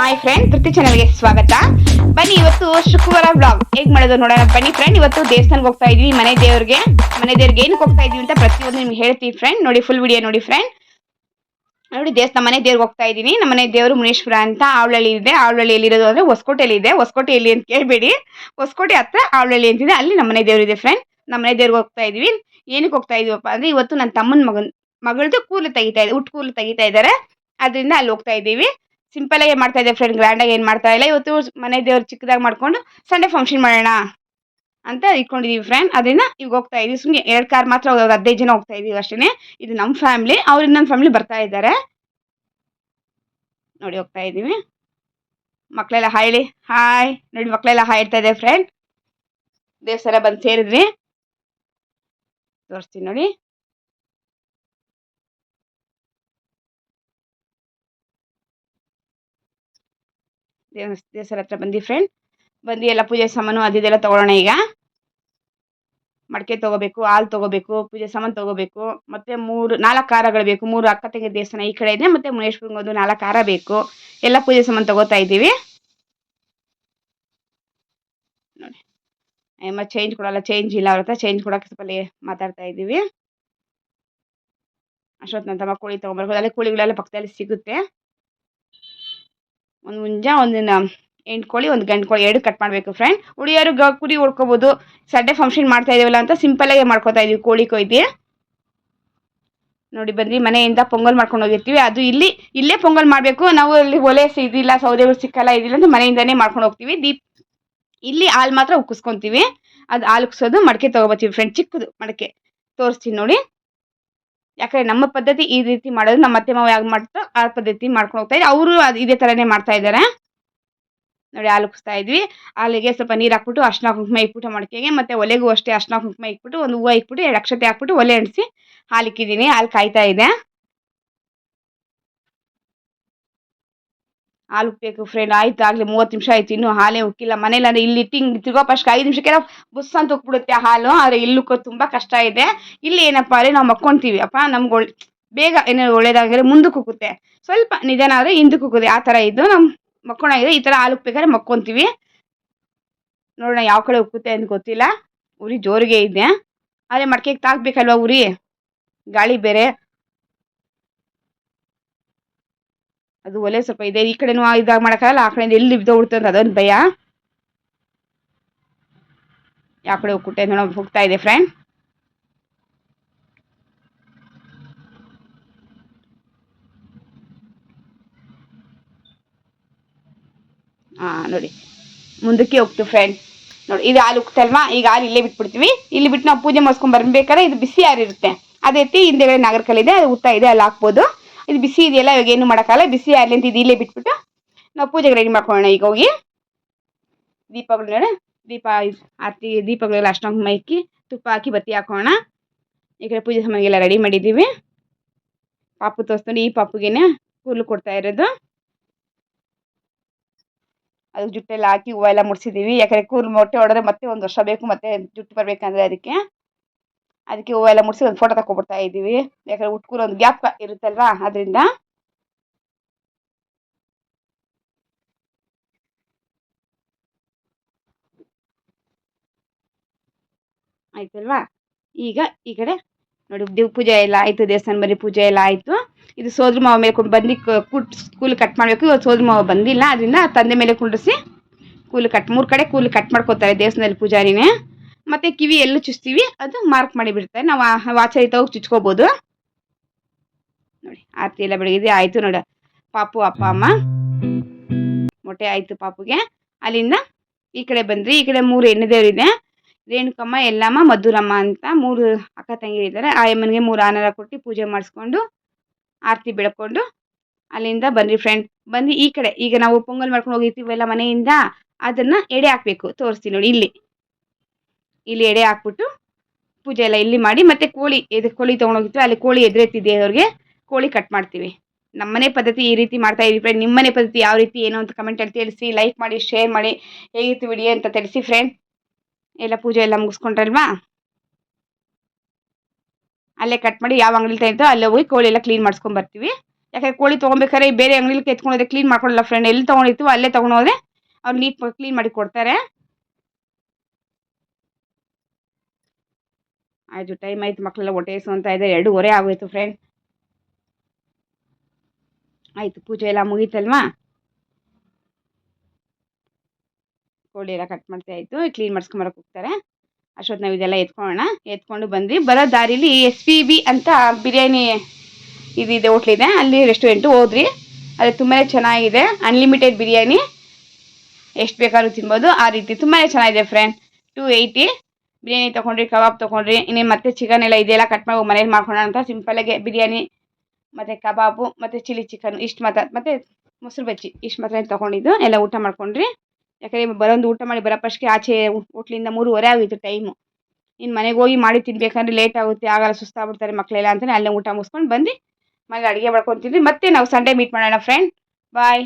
Hi friend ಕೃತಿ ಚಾನಲ್ಗೆ ಸ್ವಾಗತ. ಬನ್ನಿ, ಇವತ್ತು ಶುಕ್ರವಾರ ಬ್ಲಾಗ್ ಹೇಗ್ ಮಾಡೋದು ನೋಡೋಣ. ಬನ್ನಿ ಫ್ರೆಂಡ್ ಇವತ್ತು ದೇವಸ್ಥಾನಕ್ಕೆ ಹೋಗ್ತಾ ಇದೀವಿ, ಮನೆ ದೇವ್ರಿಗೆ. ಮನೆ ದೇವ್ರಿಗೆ ಏನಕ್ಕೆ ಹೋಗ್ತಾ ಇದೀವಿ ಅಂತ ಪ್ರತಿಯೊಂದು ನಿಮ್ಗೆ ಹೇಳ್ತೀವಿ ಫ್ರೆಂಡ್ ನೋಡಿ ಫುಲ್ ವಿಡಿಯೋ ನೋಡಿ ಫ್ರೆಂಡ್ ನೋಡಿ, ದೇವಸ್ಥಾನ, ಮನೆ ದೇವ್ರಿಗೆ ಹೋಗ್ತಾ ಇದೀನಿ ನಮ್ಮ ಮನೆ ದೇವರು ಮುನೇಶ್ವರ ಅಂತ ಆವಳಳ್ಳಿ ಇದೆ. ಆವಳಳ್ಳಿಯಲ್ಲಿ ಇರೋದು ಅಂದ್ರೆ ಹೊಸಕೋಟೆಯಲ್ಲಿ ಇದೆ. ಹೊಸಕೋಟೆಯಲ್ಲಿ ಅಂತ ಕೇಳಬೇಡಿ. ಹೊಸಕೋಟೆ ಹತ್ರ ಆವಳಳ್ಳಿ ಅಂತಿದೆ ಅಲ್ಲಿ ನಮ್ಮ ಮನೆ ದೇವರು ಇದೆ ಫ್ರೆಂಡ್ ನಮ್ಮ ಮನೆ ದೇವ್ರಿಗೆ ಹೋಗ್ತಾ ಇದೀವಿ. ಏನಕ್ಕೆ ಹೋಗ್ತಾ ಇದೀವಪ್ಪ ಅಂದ್ರೆ ಇವತ್ತು ನನ್ನ ತಮ್ಮನ ಮಗನ್, ಮಗಳದ್ದು ಕೂಲು ತೆಗಿತಾ ಇದೆ, ಹುಟ್ಟು ಕೂಲು ತೆಗಿತಾ ಇದ್ದಾರೆ. ಅದರಿಂದ ಅಲ್ಲಿ ಹೋಗ್ತಾ ಇದ್ದೀವಿ. ಸಿಂಪಲ್ ಆಗಿ ಮಾಡ್ತಾ ಇದ್ದೆ ಫ್ರೆಂಡ್ ಗ್ರ್ಯಾಂಡ್ ಆಗಿ ಏನು ಮಾಡ್ತಾ ಇಲ್ಲ. ಇವತ್ತು ಮನೆ ದೇವ್ರು ಚಿಕ್ಕದಾಗಿ ಮಾಡ್ಕೊಂಡು ಸಂಡೇ ಫಂಕ್ಷನ್ ಮಾಡೋಣ ಅಂತ ಇಟ್ಕೊಂಡಿದೀವಿ ಫ್ರೆಂಡ್ ಅದರಿಂದ ಈಗ ಹೋಗ್ತಾ ಇದೀವಿ. ಸುಮ್ಮನೆ ಎರಡು ಕಾರ್ ಮಾತ್ರ ಹೋಗೋದು ಹದಿನೈದು ಜನ ಹೋಗ್ತಾ ಇದೀವಿ ಅಷ್ಟೇ ಇದು ನಮ್ಮ ಫ್ಯಾಮಿಲಿ ಅವ್ರು ಇನ್ನೊಂದು ಫ್ಯಾಮಿಲಿ ಬರ್ತಾ ಇದ್ದಾರೆ. ನೋಡಿ ಹೋಗ್ತಾ ಇದೀವಿ. ಮಕ್ಕಳೆಲ್ಲ ಹಾಯ್ಲಿ ಹಾಯ್ ನೋಡಿ ಮಕ್ಕಳೆಲ್ಲ ಹಾಯ್ತಾ ಇದೆ ಫ್ರೆಂಡ್ ದೇವಸ್ಥಾನ ಬಂದು ಸೇರಿದ್ವಿ. ತೋರಿಸ್ತೀನಿ ನೋಡಿ. ದೇವ ದೇವಸ್ಥಾನ ಹತ್ರ ಬಂದಿ ಫ್ರೆಂಡ್ ಬಂದು ಎಲ್ಲ ಪೂಜೆ ಸಾಮಾನು ಅದಿದೆಲ್ಲ ತಗೊಳ್ಳೋಣ ಈಗ. ಮಡಕೆ ತಗೋಬೇಕು, ಹಾಲು ತಗೋಬೇಕು, ಪೂಜೆ ಸಾಮಾನು ತಗೋಬೇಕು, ಮತ್ತೆ ಮೂರು, ನಾಲ್ಕು ಖಾರಗಳು ಬೇಕು. ಮೂರು ಅಕ್ಕ ತಂಗಿ ದೇವಸ್ಥಾನ ಈ ಕಡೆ ಇದೆ, ಮತ್ತೆ ಮುನೇಶ್ವರಂಗೆ ಒಂದು ನಾಲ್ಕು ಖಾರ ಬೇಕು. ಎಲ್ಲ ಪೂಜೆ ಸಾಮಾನು ತಗೋತಾ ಇದ್ದೀವಿ. ನೋಡಿ. ಅಮ್ಮ ಚೇಂಜ್ ಕೊಡಲ್ಲ ಚೇಂಜ್ ಇಲ್ಲ ಅವ್ರ ಹತ್ರ ಚೇಂಜ್ ಕೊಡೋಕೆ ಸ್ವಲ್ಪ ಮಾತಾಡ್ತಾ ಇದ್ದೀವಿ. ಅಷ್ಟೊತ್ತು ನನ್ನ ತಮ್ಮ ಕೋಳಿ ತೊಗೊಂಬರ್ಬೋದು. ಅಲ್ಲೇ ಕೋಳಿಗಳೆಲ್ಲ ಪಕ್ಕದಲ್ಲಿ ಸಿಗುತ್ತೆ. ಒಂದು ಮುಂಜ ಒಂದು ಎಂಟು ಕೋಳಿ, ಒಂದು ಗಂಡು ಕೋಳಿ, ಎರಡು ಕಟ್ ಮಾಡಬೇಕು ಫ್ರೆಂಡ್ ಉಳಿಯೋರು ಗ, ಕುರಿ ಹೊಡ್ಕೋಬೋದು. ಸಂಡೇ ಫಂಕ್ಷನ್ ಮಾಡ್ತಾ ಇದೀವಲ್ಲ ಅಂತ ಸಿಂಪಲ್ಲಾಗೆ ಮಾಡ್ಕೋತಾ ಇದೀವಿ ಕೋಳಿ ಕೊಯ್ದು. ನೋಡಿ ಬಂದ್ರಿ ಮನೆಯಿಂದ ಪೊಂಗಲ್ ಮಾಡ್ಕೊಂಡು ಹೋಗಿರ್ತೀವಿ. ಅದು ಇಲ್ಲಿ, ಇಲ್ಲೇ ಪೊಂಗಲ್ ಮಾಡಬೇಕು. ನಾವು ಅಲ್ಲಿ ಒಲೆ ಇದಿಲ್ಲ, ಸೌದೆಗಳು ಸಿಕ್ಕಲ್ಲ, ಇದಿಲ್ಲ ಅಂತ ಮನೆಯಿಂದನೇ ಮಾಡ್ಕೊಂಡು ಹೋಗ್ತೀವಿ. ದೀಪ್, ಇಲ್ಲಿ ಹಾಲು ಮಾತ್ರ ಉಕ್ಕಿಸ್ಕೊಂತೀವಿ. ಅದು ಹಾಲು ಉಕ್ಸೋದು, ಮಡಕೆ ತೊಗೊಬರ್ತೀವಿ ಫ್ರೆಂಡ್ ಚಿಕ್ಕದು ಮಡಕೆ. ತೋರಿಸ್ತೀನಿ ನೋಡಿ. ಯಾಕಂದ್ರೆ ನಮ್ಮ ಪದ್ಧತಿ ಈ ರೀತಿ ಮಾಡೋದು, ನಮ್ಮ ಅತ್ತೆ ಮಾವ ಯಾಕೆ ಆ ಪದ್ಧತಿ ಮಾಡ್ಕೊಂಡು ಹೋಗ್ತಾ ಇದ್ದಾರೆ. ಅವರು ಅದು ಇದೇ ಥರನೇ ಮಾಡ್ತಾ ಇದ್ದಾರೆ. ನೋಡಿ, ಹಾಲು ಕುಸ್ತಾ ಇದ್ವಿ. ಹಾಲಿಗೆ ಸ್ವಲ್ಪ ನೀರು ಹಾಕ್ಬಿಟ್ಟು ಅರ್ಶನ ಕುಂಕುಮ ಇಕ್ಬಿಟ್ಟು ಮಡಕೆಗೆ ಮತ್ತೆ ಒಲೆಗೂ ಅಷ್ಟೇ ಅರ್ಶನ ಕುಂಕುಮ ಇಕ್ಬಿಟ್ಟು ಒಂದು ಹೂವು ಇಕ್ಬಿಟ್ಟು ಎರಡು ಅಕ್ಷತೆ ಹಾಕ್ಬಿಟ್ಟು ಒಲೆ ಅಂಟಿಸಿ ಹಾಲು ಇಕ್ಕಿದೀನಿ ಹಾಲು ಕಾಯ್ತಾ ಇದೆ. ಹಾಲು ಬೇಕು ಫ್ರೆಂಡ್ ಆಯ್ತು, ಆಗಲಿ ಮೂವತ್ತು ನಿಮಿಷ ಆಯ್ತು, ಇನ್ನೂ ಹಾಲೇ ಉಕ್ಕಿಲ್ಲ. ಮನೇಲಿ ಅಂದ್ರೆ ಇಲ್ಲಿ ಹಿಂಗೆ ತಿರ್ಗೋ ಫಸ್ಟ್ ಐದು ನಿಮಿಷಕ್ಕೆಲ್ಲ ಬುಸ್ ಅಂತ ಹೋಗ್ಬಿಡುತ್ತೆ ಹಾಲು. ಆದರೆ ಇಲ್ಲಿ ಉಕ್ಕೋದು ತುಂಬ ಕಷ್ಟ ಇದೆ. ಇಲ್ಲಿ ಏನಪ್ಪ ಅಂದರೆ ನಾವು ಮಕ್ಕೊಂತೀವಿ. ಅಪ್ಪ, ನಮ್ಗೆ ಒಳ್ಳೆ ಬೇಗ ಏನೋ ಒಳ್ಳೇದಾಗಿದ್ರೆ ಮುಂದಕ್ಕೆ ಹೋಗುತ್ತೆ. ಸ್ವಲ್ಪ ನಿಧಾನ ಆದರೆ ಹಿಂದಕ್ಕೆ ಹೋಗುತ್ತೆ. ಆ ಥರ ಇದ್ದು ನಮ್ಮ ಮಕ್ಕೊಂಡಾಗಿದೆ ಈ ಥರ ಹಾಲು ಉಕ್ಬೇಕಾದ್ರೆ ಮಕ್ಕೊಂತೀವಿ. ನೋಡೋಣ ಯಾವ ಕಡೆ ಉಕ್ಕುತ್ತೆ ಅಂತ ಗೊತ್ತಿಲ್ಲ. ಉರಿ ಜೋರಿಗೆ ಇದೆ. ಆದರೆ ಮಡಕೆಗೆ ತಾಕ್ಬೇಕಲ್ವ ಉರಿ? ಗಾಳಿ ಬೇರೆ. ಅದು ಒಲೆ ಸ್ವಲ್ಪ ಇದೆ. ಈ ಕಡೆನೂ ಇದಾಗ ಮಾಡೋಕ್ಕಾಗಲ್ಲ, ಆ ಕಡೆಯಿಂದ ಎಲ್ಲಿ ಬಿದ್ದೋಗ್ಬಿಡ್ತು ಅಂತ ಅದೊಂದು ಭಯ. ಯಾವ ಕಡೆ ಹೋಗ್ಬಿಟ್ಟೆ ನೋಡೋ, ಹೋಗ್ತಾ ಇದೆ ಫ್ರೆಂಡ್. ಹಾಂ ನೋಡಿ. ಮುಂದಕ್ಕೆ ಹೋಗ್ತು ಫ್ರೆಂಡ್. ನೋಡಿ, ಇದು ಹಾಲು ಉಕ್ತಲ್ವಾ ಈಗ ಹಾಲು ಇಲ್ಲೇ ಬಿಟ್ಬಿಡ್ತೀವಿ. ಇಲ್ಲಿ ಬಿಟ್ಟು ನಾವು ಪೂಜೆ ಮಾಡ್ಸ್ಕೊಂಡ್ ಬರ್ಬೇಕಾದ್ರೆ ಇದು ಬಿಸಿ ಯಾರಿರುತ್ತೆ. ಅದೇ ರೀತಿ ಹಿಂದೆಗಡೆ ನಾಗರಕಲ್ಲಿದೆ ಅದು ಉತ್ತ ಇದೆ, ಅಲ್ಲಿ ಹಾಕ್ಬೋದು. ಇದು ಬಿಸಿ ಇದೆಯಲ್ಲ, ಇವಾಗ ಏನು ಮಾಡೋಕ್ಕಲ್ಲ ಬಿಸಿ ಆಗಲಿ ಅಂತ ಇದು ಬಿಟ್ಬಿಟ್ಟು ನಾವು ಪೂಜೆಗೆ ರೆಡಿ ಮಾಡ್ಕೊಳ್ಳೋಣ ಈಗ ಹೋಗಿ. ದೀಪಗಳು ನೋಡಿ. ದೀಪ ಆರತಿ ದೀಪಗಳೆಲ್ಲ ಅಷ್ಟೊಂದು ಮೈಕಿ ತುಪ್ಪ ಹಾಕಿ ಬತ್ತಿ ಹಾಕೋಣ. ಈ ಕಡೆ ಪೂಜೆ ಸಾಮಾನಿಗೆಲ್ಲ ರೆಡಿ ಮಾಡಿದ್ದೀವಿ. ಪಾಪು ತೋರಿಸ್ಕೊಂಡು ಈ ಪಾಪುಗೇನೆ ಕೂದಲು ಕೊಡ್ತಾ ಇರೋದು. ಅದು ಜುಟ್ಟೆಲ್ಲ ಹಾಕಿ ಹೂವು ಎಲ್ಲ ಮುಡಿಸಿದ್ದೀವಿ. ಯಾಕಂದರೆ ಕೂದಲು ಮೊಟ್ಟೆ ಹೊಡೆದ್ರೆ ಮತ್ತೆ ಒಂದು ವರ್ಷ ಬೇಕು, ಮತ್ತೆ ಜುಟ್ಟು ಬರಬೇಕಂದ್ರೆ ಅದಕ್ಕೆ. ಅದಕ್ಕೆ ಹೂವು ಎಲ್ಲ ಮುಡಿಸಿ ಒಂದು ಫೋಟೋ ತಗೊಬಿಡ್ತಾ ಇದ್ದೀವಿ. ಯಾಕಂದ್ರೆ ಉಟ್ಕೂರು ಒಂದು ಗ್ಯಾಪ್ ಇರುತ್ತಲ್ವಾ ಅದರಿಂದ. ಆಯ್ತಲ್ವಾ? ಈಗ ಈ ಕಡೆ ನೋಡಿ ದೇವ್ ಪೂಜೆ ಎಲ್ಲ ಆಯಿತು, ದೇವಸ್ಥಾನ ಬರೀ ಪೂಜೆ ಎಲ್ಲ ಆಯಿತು. ಇದು ಸೋದ್ರ ಮಾವ ಮೇಲೆ ಕೊಂಡು ಬಂದು ಕುಟ್ ಕೂಲು ಕಟ್ ಮಾಡಬೇಕು. ಇವತ್ತು ಸೋದ್ರ ಮಾವ ಬಂದಿಲ್ಲ, ಅದರಿಂದ ತಂದೆ ಮೇಲೆ ಕುಂಡ್ರಿಸಿ ಕೂಲು ಕಟ್ ಮೂರು ಕಡೆ ಕೂಲು ಕಟ್ ಮಾಡ್ಕೋತಾರೆ ದೇವಸ್ಥಾನದಲ್ಲಿ ಪೂಜಾರಿನೇ. ಮತ್ತು ಕಿವಿ ಎಲ್ಲೂ ಚುಚ್ತೀವಿ? ಅದು ಮಾರ್ಕ್ ಮಾಡಿ ಬಿಡ್ತಾರೆ ನಾವು ಆ ವಾಚರಿತ ಹೋಗಿ ಚುಚ್ಕೋಬೋದು. ನೋಡಿ, ಆರತಿ ಎಲ್ಲ ಬೆಳಗಿದೆ. ಆಯಿತು ನೋಡ, ಪಾಪು, ಅಪ್ಪ, ಅಮ್ಮ. ಮೊಟ್ಟೆ ಆಯಿತು ಪಾಪುಗೆ. ಅಲ್ಲಿಂದ ಈ ಕಡೆ ಬಂದ್ರಿ. ಈ ಕಡೆ ಮೂರು ಎಣ್ಣೆ ದೇವರಿದೆ. ರೇಣುಕಮ್ಮ, ಎಲ್ಲಮ್ಮ, ಮಧುರಮ್ಮ ಅಂತ ಮೂರು ಅಕ್ಕ ತಂಗಿ ಇದ್ದಾರೆ. ಆ ಅಮ್ಮನಿಗೆ ಮೂರು ಆನರ ಕೊಟ್ಟು ಪೂಜೆ ಮಾಡಿಸ್ಕೊಂಡು ಆರತಿ ಬೆಳ್ಕೊಂಡು ಅಲ್ಲಿಂದ ಬನ್ರಿ ಫ್ರೆಂಡ್ ಬಂದು ಈ ಕಡೆ. ಈಗ ನಾವು ಪೊಂಗಲ್ ಮಾಡ್ಕೊಂಡು ಹೋಗಿರ್ತೀವಲ್ಲ ಮನೆಯಿಂದ, ಅದನ್ನು ಎಡೆ ಹಾಕಬೇಕು. ತೋರಿಸ್ತೀನಿ ನೋಡಿ ಇಲ್ಲಿ. ಇಲ್ಲಿ ಎಡೆ ಹಾಕ್ಬಿಟ್ಟು ಪೂಜೆ ಎಲ್ಲ ಇಲ್ಲಿ ಮಾಡಿ, ಮತ್ತೆ ಕೋಳಿ ಎದು, ಕೋಳಿ ತೊಗೊಂಡೋಗಿತ್ತು ಅಲ್ಲಿ ಕೋಳಿ ಎದುರೆತ್ತಿದೆ ಅವ್ರಿಗೆ, ಕೋಳಿ ಕಟ್ ಮಾಡ್ತೀವಿ. ನಮ್ಮನೆ ಪದ್ಧತಿ ಈ ರೀತಿ ಮಾಡ್ತಾ ಇದೀವಿ ಫ್ರೆಂಡ್ ನಿಮ್ಮನೆ ಪದ್ಧತಿ ಯಾವ ರೀತಿ, ಏನೋ ಅಂತ ಕಮೆಂಟಲ್ಲಿ ತಿಳಿಸಿ ಲೈಕ್ ಮಾಡಿ ಶೇರ್ ಮಾಡಿ ಹೇಗಿತ್ತು ವಿಡಿಯೋ ಅಂತ ತಿಳಿಸಿ ಫ್ರೆಂಡ್ ಎಲ್ಲ ಪೂಜೆ ಎಲ್ಲ ಮುಗಿಸ್ಕೊಂಡ್ರಲ್ವಾ? ಅಲ್ಲೇ ಕಟ್ ಮಾಡಿ ಯಾವ ಅಂಗಡಿ ಇರ್ತೋ ಅಲ್ಲೇ ಹೋಗಿ ಕೋಳಿ ಎಲ್ಲ ಕ್ಲೀನ್ ಮಾಡ್ಸ್ಕೊಂಡ್ ಬರ್ತೀವಿ. ಯಾಕಂದ್ರೆ ಕೋಳಿ ತೊಗೊಬೇಕಾದ್ರೆ ಬೇರೆ ಅಂಗಡಿಲಿ ಎತ್ಕೊಂಡೋದ್ರೆ ಕ್ಲೀನ್ ಮಾಡ್ಕೊಳ್ಳಲ್ಲ ಫ್ರೆಂಡ್ ಎಲ್ಲಿ ತೊಗೊಂಡಿತ್ತು ಅಲ್ಲೇ ತೊಗೊಂಡೋದ್ರೆ ಅವ್ರು ನೀಟ್ ಕ್ಲೀನ್ ಮಾಡಿ ಕೊಡ್ತಾರೆ. ಆಯ್ತು ಟೈಮ್ ಆಯ್ತು ಮಕ್ಕಳೆಲ್ಲ ಹೊಟ್ಟೆ ಅಂತ ಇದೆ, ಎರಡೂವರೆ ಆಗೋಯ್ತು ಫ್ರೆಂಡ್ ಆಯ್ತು, ಪೂಜೆ ಎಲ್ಲ ಮುಗೀತಲ್ವಾ? ಕೋಳಿ ಎಲ್ಲ ಕಟ್ ಮಾಡ್ತಾ ಆಯಿತು ಕ್ಲೀನ್ ಮಾಡಿಸ್ಕೊಂಬರಕ್ಕೆ ಹೋಗ್ತಾರೆ. ಅಷ್ಟೊತ್ತು ನಾವು ಇದೆಲ್ಲ ಎತ್ಕೊಳ್ಳೋಣ. ಎತ್ಕೊಂಡು ಬಂದ್ವಿ. ಬರೋ ದಾರಿಲಿ ಎಸ್ ಪಿ ಬಿ ಅಂತ ಬಿರಿಯಾನಿ ಇದಿದೆ ಹೋಟ್ಲಿದೆ ಅಲ್ಲಿ ರೆಸ್ಟೋರೆಂಟು ಹೋದ್ರಿ ಅದು ತುಂಬಾ ಚೆನ್ನಾಗಿದೆ. ಅನ್ಲಿಮಿಟೆಡ್ ಬಿರಿಯಾನಿ. ಎಷ್ಟು ಬೇಕಾದ್ರೂ ತಿನ್ಬೋದು. ಆ ರೀತಿ ತುಂಬಾ ಚೆನ್ನಾಗಿದೆ ಫ್ರೆಂಡ್ ಟು ಏಯ್ಟಿ ಬಿರಿಯಾನಿ ತೊಗೊಂಡ್ರಿ, ಕಬಾಬ್ ತೊಗೊಂಡ್ರಿ, ಇನ್ನೇನು ಮತ್ತೆ ಚಿಕನ್ ಎಲ್ಲ ಇದೆಲ್ಲ ಕಟ್ ಮಾಡಿ ಮನೇಲಿ ಮಾಡ್ಕೊಳ್ಳೋಣ ಅಂತ ಸಿಂಪಲಾಗೆ ಬಿರಿಯಾನಿ, ಮತ್ತು ಕಬಾಬು, ಮತ್ತು ಚಿಲ್ಲಿ ಚಿಕನ್ ಇಷ್ಟು ಮಾತ್ರ, ಮತ್ತು ಮೊಸರು ಬಜ್ಜಿ ಇಷ್ಟು ಮಾತ್ರ ತೊಗೊಂಡಿದ್ದು, ಎಲ್ಲ ಊಟ ಮಾಡ್ಕೊಂಡ್ರಿ. ಯಾಕಂದರೆ ಬರೋದು ಊಟ ಮಾಡಿ ಬರೋ ಫಸ್ಟ್ಗೆ ಆಚೆ ಹೋಟ್ಲಿಂದ ಮೂರುವರೆ ಆಗಿತ್ತು ಟೈಮು ಇನ್ನು ಮನೆಗೆ ಹೋಗಿ ಮಾಡಿ ತಿನ್ಬೇಕಂದ್ರೆ ಲೇಟ್ ಆಗುತ್ತೆ, ಆಗಲ್ಲ, ಸುಸ್ತಾಗ್ಬಿಡ್ತಾರೆ ಮಕ್ಕಳೆಲ್ಲ ಅಂತಲೇ ಅಲ್ಲೇ ಊಟ ಮುಗಿಸ್ಕೊಂಡು ಬಂದು ಮನೇಲಿ ಅಡುಗೆ ಮಾಡ್ಕೊಂಡು ತಿಂದ್ವಿ ಮತ್ತೆ ನಾವು ಸಂಡೇ ಮೀಟ್ ಮಾಡೋಣ ಫ್ರೆಂಡ್ ಬಾಯ್